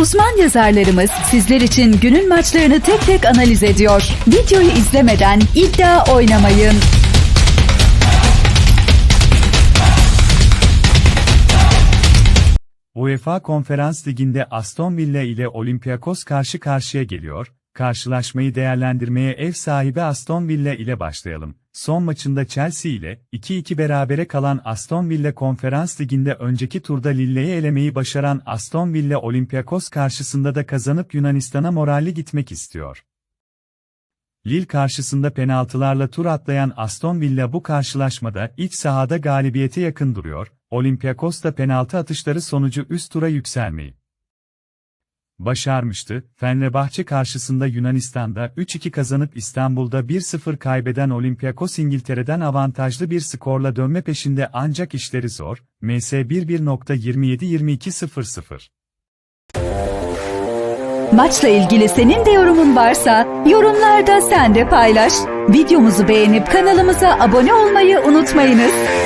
Uzman yazarlarımız sizler için günün maçlarını tek tek analiz ediyor. Videoyu izlemeden iddia oynamayın. UEFA Konferans Ligi'nde Aston Villa ile Olympiakos karşı karşıya geliyor. Karşılaşmayı değerlendirmeye ev sahibi Aston Villa ile başlayalım. Son maçında Chelsea ile 2-2 berabere kalan Aston Villa Konferans Ligi'nde önceki turda Lille'yi elemeyi başaran Aston Villa Olympiakos karşısında da kazanıp Yunanistan'a moralli gitmek istiyor. Lille karşısında penaltılarla tur atlayan Aston Villa bu karşılaşmada iç sahada galibiyete yakın duruyor, Olympiakos da penaltı atışları sonucu üst tura yükselmeyi başarmıştı. Fenerbahçe karşısında Yunanistan'da 3-2 kazanıp İstanbul'da 1-0 kaybeden Olympiakos İngiltere'den avantajlı bir skorla dönme peşinde ancak işleri zor. MS 11.27-22.00 Maçla ilgili senin de yorumun varsa yorumlarda sen de paylaş. Videomuzu beğenip kanalımıza abone olmayı unutmayınız.